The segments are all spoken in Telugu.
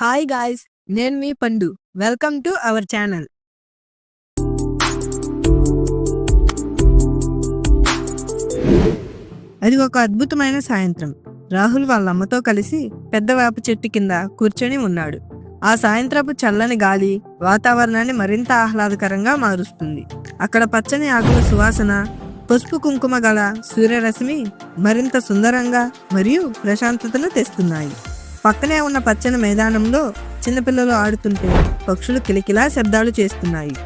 హాయ్ గాయ్స్ నేను మీ Pandu. Welcome to our channel. అది ఒక అద్భుతమైన సాయంత్రం. రాహుల్ వాళ్ళ అమ్మతో కలిసి పెద్ద వేప చెట్టు కింద కూర్చొని ఉన్నాడు. ఆ సాయంత్రపు చల్లని గాలి వాతావరణాన్ని మరింత ఆహ్లాదకరంగా మారుస్తుంది. అక్కడ పచ్చని ఆకుల సువాసన పసుపు కుంకుమ గల సూర్యరశ్మి మరింత సుందరంగా మరియు ప్రశాంతతను తెస్తున్నాయి. పక్కనే ఉన్న పచ్చని మైదానంలో చిన్నపిల్లలు ఆడుతుంటే పక్షులు కిలకిలా శబ్దాలు చేస్తున్నాయి.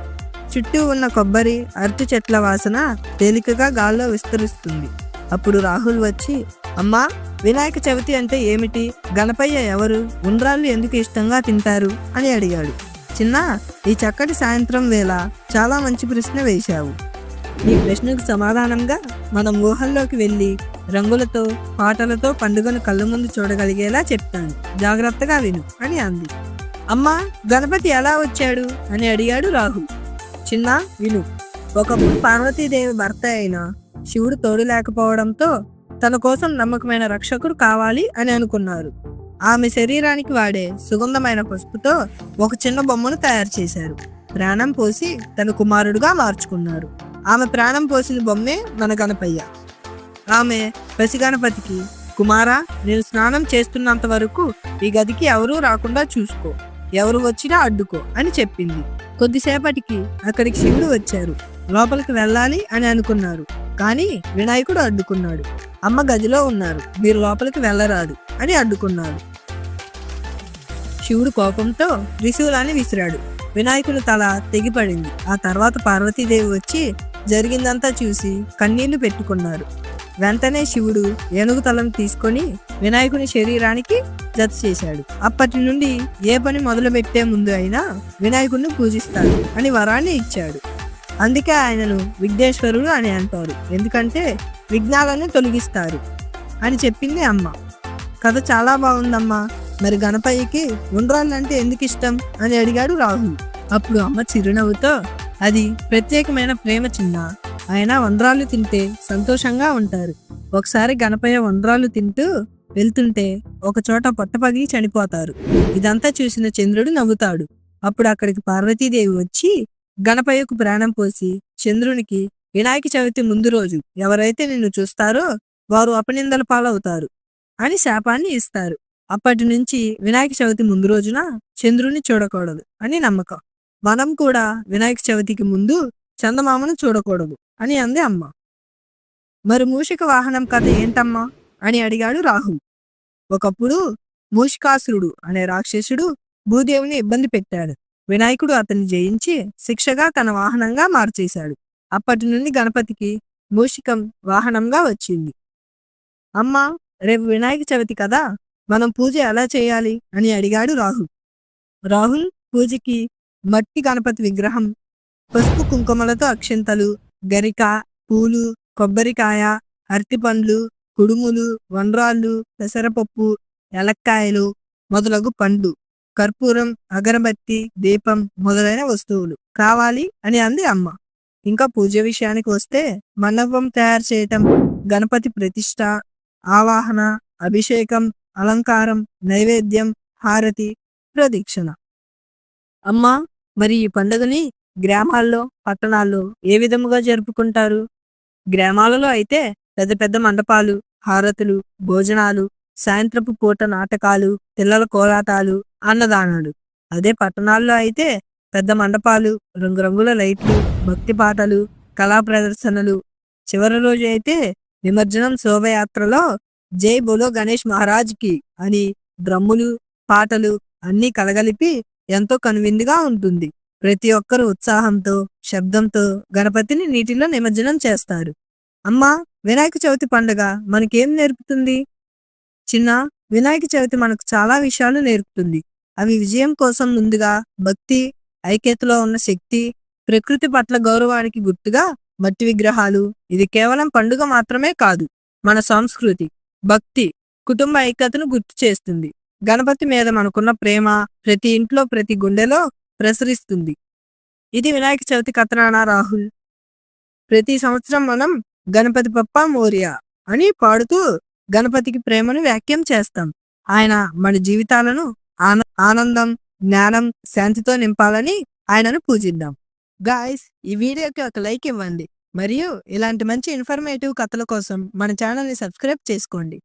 చుట్టూ ఉన్న కొబ్బరి అరటి చెట్ల వాసన తేలికగా గాల్లో విస్తరిస్తుంది. అప్పుడు రాహుల్ వచ్చి అమ్మా వినాయక చవితి అంటే ఏమిటి? గణపయ్య ఎవరు? ఉండ్రాళ్ళు ఎందుకు ఇష్టంగా తింటారు? అని అడిగాడు. చిన్న ఈ చక్కటి సాయంత్రం వేళ చాలా మంచి ప్రశ్న వేశావు. ఈ ప్రశ్నకు సమాధానంగా మనం ఊహల్లోకి వెళ్ళి రంగులతో పాటలతో పండుగను కళ్ళ ముందు చూడగలిగేలా చెప్తాను. జాగ్రత్తగా విను అని అంది. అమ్మ గణపతి ఎలా వచ్చాడు? అని అడిగాడు రాహుల్ చిన్న విను. ఒకప్పుడు పార్వతీదేవి భర్త అయిన శివుడు తోడు లేకపోవడంతో తన కోసం నమ్మకమైన రక్షకుడు కావాలి అని అనుకున్నారు. ఆమె శరీరానికి వాడే సుగంధమైన పసుపుతో ఒక చిన్న బొమ్మను తయారు చేశారు. ప్రాణం పోసి తన కుమారుడుగా మార్చుకున్నారు. ఆమె ప్రాణం పోసిన బొమ్మే మన గణపయ్య ఆమె పసిగణపతికి కుమారా నేను స్నానం చేస్తున్నంత వరకు ఈ గదికి ఎవరూ రాకుండా చూసుకో. ఎవరు వచ్చినా అడ్డుకో అని చెప్పింది. కొద్దిసేపటికి అక్కడికి శివుడు వచ్చారు. లోపలికి వెళ్ళాలి అని అనుకున్నారు. కానీ వినాయకుడు అడ్డుకున్నాడు. అమ్మ గదిలో ఉన్నారు. మీరు లోపలికి వెళ్ళరాదు అని అడ్డుకున్నారు. శివుడు కోపంతో త్రిశూలాన్ని విసిరాడు. వినాయకుడి తల తెగిపడింది. ఆ తర్వాత పార్వతీదేవి వచ్చి జరిగిందంతా చూసి కన్నీళ్ళు పెట్టుకున్నారు. వెంటనే శివుడు ఏనుగు తలను తీసుకొని వినాయకుని శరీరానికి జత చేశాడు. అప్పటి నుండి ఏ పని మొదలు పెట్టే ముందు అయినా వినాయకుడిని పూజిస్తాడు అని వరాన్ని ఇచ్చాడు. అందుకే ఆయనను విఘ్నేశ్వరుడు అని అంటారు. ఎందుకంటే విఘ్నాలను తొలగిస్తారు అని చెప్పింది అమ్మ. కథ చాలా బాగుందమ్మా. మరి గణపయ్యకి ఉండ్రాళ్ళంటే ఎందుకు ఇష్టం అని అడిగాడు రాహుల్. అప్పుడు అమ్మ చిరునవ్వుతో అది ప్రత్యేకమైన ప్రేమ చిన్న. ఆయన వండ్రాలు తింటే సంతోషంగా ఉంటారు. ఒకసారి గణపయ్య వండ్రాలు తింటూ వెళ్తుంటే ఒక చోట చనిపోతారు. ఇదంతా చూసిన చంద్రుడు నవ్వుతాడు. అప్పుడు అక్కడికి పార్వతీదేవి వచ్చి గణపయ్యకు ప్రాణం పోసి చంద్రునికి వినాయక చవితి ముందు రోజు ఎవరైతే నిన్ను చూస్తారో వారు అపనిందల పాలవుతారు అని శాపాన్ని ఇస్తారు. అప్పటి నుంచి వినాయక చవితి ముందు రోజున చంద్రుని చూడకూడదు అని నమ్మకం. మనం కూడా వినాయక చవితికి ముందు చందమామను చూడకూడదు అని అంది అమ్మ. మరి మూషిక వాహనం కథ ఏంటమ్మా? అని అడిగాడు రాహుల్ ఒకప్పుడు మూషికాసురుడు అనే రాక్షసుడు భూదేవిని ఇబ్బంది పెట్టాడు. వినాయకుడు అతన్ని జయించి శిక్షగా తన వాహనంగా మార్చేశాడు. అప్పటి నుండి గణపతికి మూషికం వాహనంగా వచ్చింది. అమ్మా రేపు వినాయక చవితి కదా మనం పూజ ఎలా చేయాలి? అని అడిగాడు రాహుల్ రాహుల్ పూజకి మట్టి గణపతి విగ్రహం పసుపు కుంకుమలతో అక్షింతలు గరిక పూలు కొబ్బరికాయ అరటిపండ్లు కుడుములు వండ్రాళ్ళు పెసరపప్పు ఎలక్కాయలు మొదలగు పండ్లు కర్పూరం అగరబత్తి దీపం మొదలైన వస్తువులు కావాలి అని అంది అమ్మ. ఇంకా పూజ విషయానికి వస్తే మండపం తయారు చేయటం గణపతి ప్రతిష్ట ఆవాహన అభిషేకం అలంకారం నైవేద్యం హారతి ప్రదీక్షణ. అమ్మ మరి ఈ పండుగని గ్రామాల్లో పట్టణాల్లో ఏ విధముగా జరుపుకుంటారు? గ్రామాలలో అయితే పెద్ద పెద్ద మండపాలు హారతులు భోజనాలు సాయంత్రపు పూట నాటకాలు పిల్లల కోలాటాలు అన్నదానాలు. అదే పట్టణాల్లో అయితే పెద్ద మండపాలు రంగురంగుల లైట్లు భక్తి పాటలు కళా ప్రదర్శనలు. చివరి రోజు అయితే నిమజ్జనం శోభయాత్రలో జై బోలో గణేష్ మహారాజ్కి అని డ్రమ్ములు పాటలు అన్నీ కలగలిపి ఎంతో కనువిందుగా ఉంటుంది. ప్రతి ఒక్కరు ఉత్సాహంతో శబ్దంతో గణపతిని నీటిలో నిమజ్జనం చేస్తారు. అమ్మా వినాయక చవితి పండుగ మనకేం నేర్పుతుంది? చిన్న వినాయక చవితి మనకు చాలా విషయాలు నేర్పుతుంది. అవి విజయం కోసం ముందుగా భక్తి ఐక్యతలో ఉన్న శక్తి ప్రకృతి పట్ల గౌరవానికి గుర్తుగా మట్టి విగ్రహాలు ఇది కేవలం పండుగ మాత్రమే కాదు మన సంస్కృతి భక్తి కుటుంబ ఐక్యతను గుర్తు చేస్తుంది. గణపతి మీద మనకున్న ప్రేమ ప్రతి ఇంట్లో ప్రతి గుండెలో ప్రసరిస్తుంది. ఇది వినాయక చవితి కథనానా రాహుల్? ప్రతి సంవత్సరం మనం గణపతి పప్ప మోరియా అని పాడుతూ గణపతికి ప్రేమను వ్యాఖ్యం చేస్తాం. ఆయన మన జీవితాలను ఆనందం జ్ఞానం శాంతితో నింపాలని ఆయనను పూజిద్దాం. గాయస్ ఈ వీడియోకి ఒక లైక్ ఇవ్వండి. మరియు ఇలాంటి మంచి ఇన్ఫర్మేటివ్ కథల కోసం మన ఛానల్ని సబ్స్క్రైబ్ చేసుకోండి.